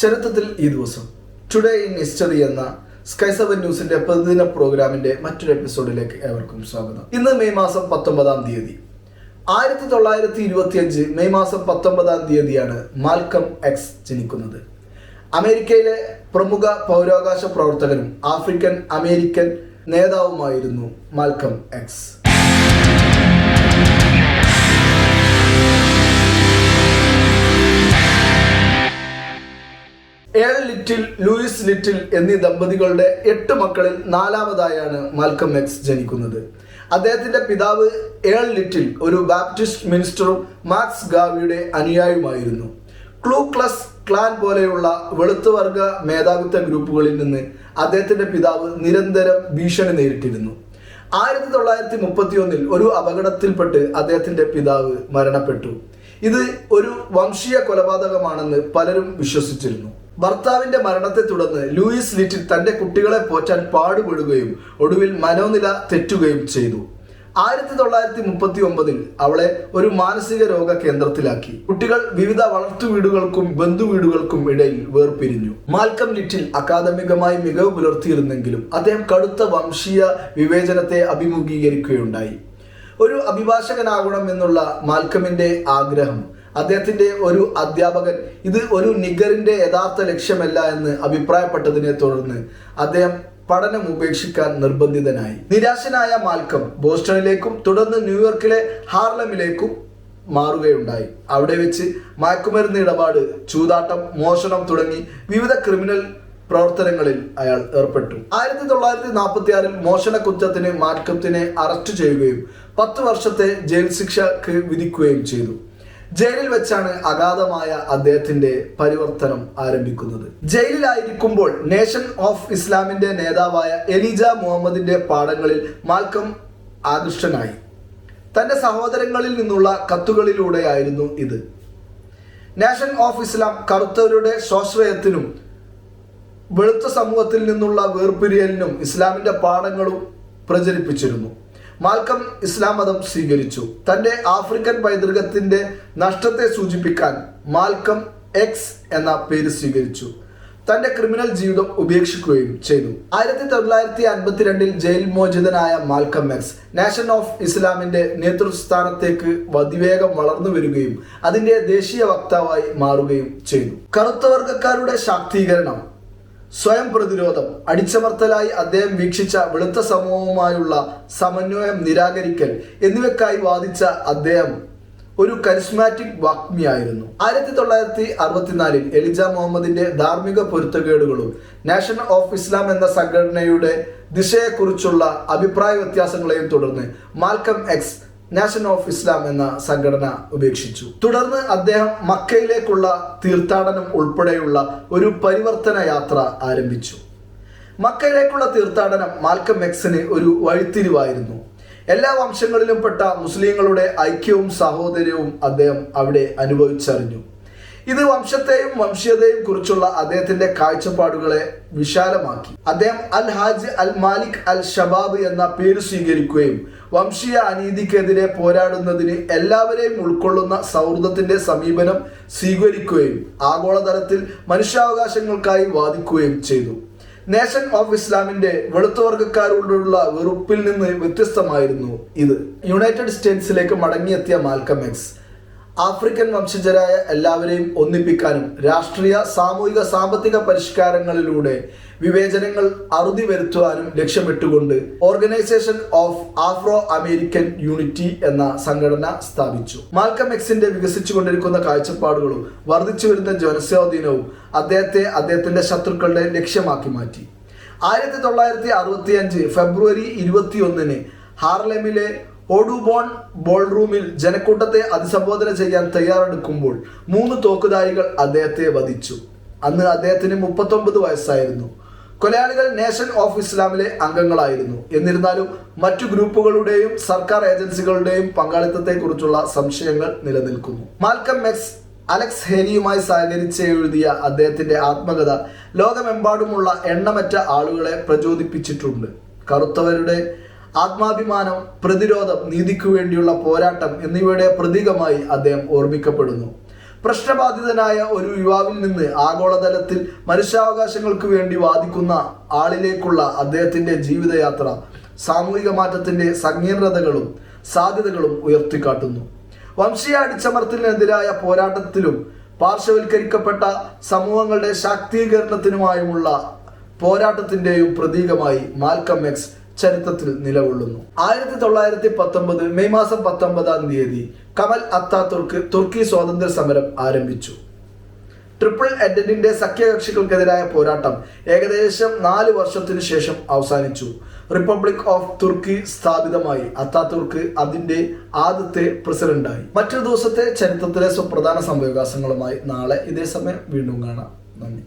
ചരിത്രത്തിൽ ഈ ദിവസം ടുഡേ ഇൻ ഹിസ്റ്ററി എന്ന സ്കൈ സെവൻ ന്യൂസിന്റെ പ്രതിദിന പ്രോഗ്രാമിന്റെ മറ്റൊരു എപ്പിസോഡിലേക്ക് ഏവർക്കും സ്വാഗതം. ഇന്ന് മെയ് മാസം പത്തൊമ്പതാം തീയതി. ആയിരത്തി തൊള്ളായിരത്തി ഇരുപത്തി അഞ്ച് മെയ് മാസം പത്തൊമ്പതാം തീയതിയാണ് മാൽക്കം എക്സ് ജനിക്കുന്നത്. അമേരിക്കയിലെ പ്രമുഖ പൗരാവകാശ പ്രവർത്തകനും African American നേതാവുമായിരുന്നു Malcolm X Earl Little Louise Little എന്നീ ദമ്പതികളുടെ എട്ട് മക്കളിൽ നാലാമതായാണ് മാൽക്കം എക്സ് ജനിക്കുന്നത്. അദ്ദേഹത്തിന്റെ പിതാവ് ഏൾ ലിറ്റിൽ ഒരു ബാപ്റ്റിസ്റ്റ് മിനിസ്റ്ററും മാക്സ് ഗാവിയുടെ അനുയായിയുമായിരുന്നു. ക്ലൂക്ലസ് ക്ലാൻ പോലെയുള്ള വെളുത്തുവർഗ മേധാവിത്വ ഗ്രൂപ്പുകളിൽ നിന്ന് അദ്ദേഹത്തിന്റെ പിതാവ് നിരന്തരം ഭീഷണി നേരിട്ടിരുന്നു. ആയിരത്തി തൊള്ളായിരത്തി മുപ്പത്തി ഒന്നിൽ ഒരു അപകടത്തിൽപ്പെട്ട് അദ്ദേഹത്തിന്റെ പിതാവ് മരണപ്പെട്ടു. ഇത് ഒരു വംശീയ കൊലപാതകമാണെന്ന് പലരും വിശ്വസിച്ചിരുന്നു. ഭർത്താവിന്റെ മരണത്തെ തുടർന്ന് ലൂയിസ് ലിറ്റിൽ തന്റെ കുട്ടികളെ പോറ്റാൻ പാടുപെടുകയും ഒടുവിൽ മനോനില തെറ്റുകയും ചെയ്തു. ആയിരത്തി തൊള്ളായിരത്തി മുപ്പത്തി ഒമ്പതിൽ അവളെ ഒരു മാനസിക രോഗ കേന്ദ്രത്തിലാക്കി കുട്ടികൾ വിവിധ വളർത്തു വീടുകൾക്കും ബന്ധു വീടുകൾക്കും ഇടയിൽ വേർപിരിഞ്ഞു. മാൽക്കം ലിറ്റിൽ അക്കാദമികമായി മികവ് പുലർത്തിയിരുന്നെങ്കിലും അദ്ദേഹം കടുത്ത വംശീയ വിവേചനത്തെ അഭിമുഖീകരിക്കുകയുണ്ടായി. ഒരു അഭിഭാഷകനാകണം എന്നുള്ള മാൽക്കമിന്റെ ആഗ്രഹം അദ്ദേഹത്തിന്റെ ഒരു അധ്യാപകൻ. ഇത് ഒരു നിഗറിന്റെ യഥാർത്ഥ ലക്ഷ്യമല്ല എന്ന് അഭിപ്രായപ്പെട്ടതിനെ തുടർന്ന് അദ്ദേഹം പഠനം ഉപേക്ഷിക്കാൻ നിർബന്ധിതനായി. നിരാശനായ മാൽക്കം ബോസ്റ്റണിലേക്കും തുടർന്ന് ന്യൂയോർക്കിലെ ഹാർലമിലേക്കും മാറുകയുണ്ടായി. അവിടെ വെച്ച് മയക്കുമരുന്ന് ഇടപാട് ചൂതാട്ടം മോഷണം തുടങ്ങി വിവിധ ക്രിമിനൽ പ്രവർത്തനങ്ങളിൽ അയാൾ ഏർപ്പെട്ടു. ആയിരത്തി തൊള്ളായിരത്തി നാൽപ്പത്തി ആറിൽ മോഷണ കുറ്റത്തിന് മാൽക്കത്തിനെ അറസ്റ്റ് ചെയ്യുകയും പത്ത് വർഷത്തെ ജയിൽ ശിക്ഷക്ക് വിധിക്കുകയും ചെയ്തു. ജയിലിൽ വെച്ചാണ് അഗാധമായ അദ്ദേഹത്തിന്റെ പരിവർത്തനം ആരംഭിക്കുന്നത്. ജയിലിലായിരിക്കുമ്പോൾ നേഷൻ ഓഫ് ഇസ്ലാമിന്റെ നേതാവായ എലിജ മുഹമ്മദിന്റെ പാഠങ്ങളിൽ മാൽക്കം ആകൃഷ്ടനായി. തന്റെ സഹോദരങ്ങളിൽ നിന്നുള്ള കത്തുകളിലൂടെയായിരുന്നു ഇത്. നേഷൻ ഓഫ് ഇസ്ലാം കറുത്തവരുടെ സ്വാശ്രയത്തിനും വെളുത്ത സമൂഹത്തിൽ നിന്നുള്ള വേർപിരിയലിനും ഇസ്ലാമിന്റെ പാഠങ്ങളും പ്രചരിപ്പിച്ചിരുന്നു. മാൽക്കം ഇസ്ലാം മതം സ്വീകരിച്ചു. തന്റെ ആഫ്രിക്കൻ പൈതൃകത്തിന്റെ നഷ്ടത്തെ സൂചിപ്പിക്കാൻ മാൽക്കം എക്സ് എന്ന പേര് സ്വീകരിച്ചു. തന്റെ ക്രിമിനൽ ജീവിതം ഉപേക്ഷിക്കുകയും ചെയ്തു. ആയിരത്തി തൊള്ളായിരത്തി അൻപത്തിരണ്ടിൽ ജയിൽ മോചിതനായ മാൽക്കം എക്സ് നാഷൻ ഓഫ് ഇസ്ലാമിന്റെ നേതൃസ്ഥാനത്തേക്ക് അതിവേഗം വളർന്നു വരികയും അതിന്റെ ദേശീയ വക്താവായി മാറുകയും ചെയ്തു. കറുത്ത കറുത്തവർഗക്കാരുടെ ശാക്തീകരണം സ്വയം പ്രതിരോധം. അടിച്ചമർത്തലായി അദ്ദേഹം വീക്ഷിച്ച വെളുത്ത സമൂഹവുമായുള്ള സമന്വയം നിരാകരിക്കൽ എന്നിവയ്ക്കായി വാദിച്ച അദ്ദേഹം ഒരു കരിസ്മാറ്റിക് വാഗ്മിയായിരുന്നു. ആയിരത്തി തൊള്ളായിരത്തി അറുപത്തിനാലിൽ എലിജ മുഹമ്മദിന്റെ ധാർമ്മിക പൊരുത്തക്കേടുകളും നാഷൻ ഓഫ് ഇസ്ലാം എന്ന സംഘടനയുടെ ദിശയെക്കുറിച്ചുള്ള അഭിപ്രായ വ്യത്യാസങ്ങളെയും തുടർന്ന് Malcolm X nation of Islam എന്ന സംഘടന ഉപേക്ഷിച്ചു. തുടർന്ന് അദ്ദേഹം മക്കയിലേക്കുള്ള തീർത്ഥാടനം ഉൾപ്പെടെയുള്ള ഒരു പരിവർത്തന യാത്ര ആരംഭിച്ചു. മക്കയിലേക്കുള്ള തീർത്ഥാടനം മാൽക്കം എക്സിന് ഒരു വഴിത്തിരിവായിരുന്നു. എല്ലാ വംശങ്ങളിലും പെട്ട മുസ്ലിങ്ങളുടെ ഐക്യവും സാഹോദര്യവും അദ്ദേഹം അവിടെ അനുഭവിച്ചറിഞ്ഞു. ഇത് വംശത്തെയും വംശീയതയും കുറിച്ചുള്ള അദ്ദേഹത്തിന്റെ കാഴ്ചപ്പാടുകളെ വിശാലമാക്കി. അദ്ദേഹം അൽ ഹാജ് അൽ മാലിക് അൽ ഷബാബ് എന്ന പേര് സ്വീകരിക്കുകയും വംശീയ അനീതിക്കെതിരെ പോരാടുന്നതിന് എല്ലാവരെയും ഉൾക്കൊള്ളുന്ന സൗഹൃദത്തിന്റെ സമീപനം സ്വീകരിക്കുകയും ആഗോളതലത്തിൽ മനുഷ്യാവകാശങ്ങൾക്കായി വാദിക്കുകയും ചെയ്തു. നേഷൻ ഓഫ് ഇസ്ലാമിന്റെ വെളുത്തവർഗക്കാരോടുള്ള വെറുപ്പിൽ നിന്ന് വ്യത്യസ്തമായിരുന്നു ഇത്. യുണൈറ്റഡ് സ്റ്റേറ്റ്സിലേക്ക് മടങ്ങിയെത്തിയ മാൽക്കം എക്സ്. ആഫ്രിക്കൻ വംശജരായ എല്ലാവരെയും ഒന്നിപ്പിക്കാനും രാഷ്ട്രീയ സാമൂഹിക സാമ്പത്തിക പരിഷ്കാരങ്ങളിലൂടെ വിവേചനങ്ങൾ അറുതി വരുത്തുവാനും ലക്ഷ്യമിട്ടുകൊണ്ട് Organization of Afro American Unity എന്ന സംഘടന സ്ഥാപിച്ചു. മാൽക്കം എക്സിന്റെ വികസിച്ചുകൊണ്ടിരിക്കുന്ന കാഴ്ചപ്പാടുകളും വർദ്ധിച്ചു വരുന്ന ജനസ്വാധീനവും അദ്ദേഹത്തെ അദ്ദേഹത്തിന്റെ ശത്രുക്കളുടെ ലക്ഷ്യമാക്കി മാറ്റി. ആയിരത്തി തൊള്ളായിരത്തി അറുപത്തി അഞ്ച് ഫെബ്രുവരി ഇരുപത്തിയൊന്നിന് ഹാർലമിലെ ഓഡുബോൺ ബോൾറൂമിൽ ജനക്കൂട്ടത്തെ അഭിസംബോധന ചെയ്യാൻ തയ്യാറെടുക്കുമ്പോൾ മൂന്ന് തോക്കുധാരികൾ അദ്ദേഹത്തെ വധിച്ചു. അന്ന് അദ്ദേഹത്തിന് മുപ്പത്തൊമ്പത് വയസ്സായിരുന്നു. കൊലയാളികൾ നേഷൻ ഓഫ് ഇസ്ലാമിലെ അംഗങ്ങളായിരുന്നു. എന്നിരുന്നാലും മറ്റു ഗ്രൂപ്പുകളുടെയും സർക്കാർ ഏജൻസികളുടെയും പങ്കാളിത്തത്തെക്കുറിച്ചുള്ള സംശയങ്ങൾ നിലനിൽക്കുന്നു. മാൽക്കം മെക്സ് അലക്സ് ഹേനിയുമായി സഹകരിച്ച് എഴുതിയ അദ്ദേഹത്തിന്റെ ആത്മകഥ ലോകമെമ്പാടുമുള്ള എണ്ണമറ്റ ആളുകളെ പ്രചോദിപ്പിച്ചിട്ടുണ്ട്. കറുത്തവരുടെ ആത്മാഭിമാനം പ്രതിരോധം നീതിക്കു വേണ്ടിയുള്ള പോരാട്ടം എന്നിവയുടെ പ്രതീകമായി അദ്ദേഹം ഓർമ്മിക്കപ്പെടുന്നു. പ്രശ്നബാധിതനായ ഒരു യുവാവിൽ നിന്ന് ആഗോളതലത്തിൽ മനുഷ്യാവകാശങ്ങൾക്ക് വേണ്ടി വാദിക്കുന്ന ആളിലേക്കുള്ള അദ്ദേഹത്തിന്റെ ജീവിതയാത്ര സാമൂഹിക മാറ്റത്തിന്റെ സങ്കീർണതകളും സാധ്യതകളും ഉയർത്തിക്കാട്ടുന്നു. വംശീയ അടിച്ചമർത്തലിനെതിരായ പോരാട്ടത്തിലും പാർശ്വവൽക്കരിക്കപ്പെട്ട സമൂഹങ്ങളുടെ ശാക്തീകരണത്തിനുമായുമുള്ള പോരാട്ടത്തിന്റെയും പ്രതീകമായി മാൽക്കം എക്സ് ചരിത്രത്തിൽ നിലകൊള്ളുന്നു. ആയിരത്തി തൊള്ളായിരത്തി പത്തൊമ്പത് മെയ് മാസം പത്തൊമ്പതാം തീയതി കമൽ അത്താതുർക്ക് തുർക്കി സ്വാതന്ത്ര്യ സമരം ആരംഭിച്ചു. ട്രിപ്പിൾ എഡിന്റെ സഖ്യകക്ഷികൾക്കെതിരായ പോരാട്ടം ഏകദേശം നാല് വർഷത്തിനു ശേഷം അവസാനിച്ചു. റിപ്പബ്ലിക് ഓഫ് തുർക്കി സ്ഥാപിതമായി അത്താതുർക്ക് അതിന്റെ ആദ്യത്തെ പ്രസിഡന്റായി. മറ്റൊരു ദിവസത്തെ ചരിത്രത്തിലെ സുപ്രധാന സംഭവവികാസങ്ങളുമായി നാളെ ഇതേ സമയം വീണ്ടും കാണാം. നന്ദി.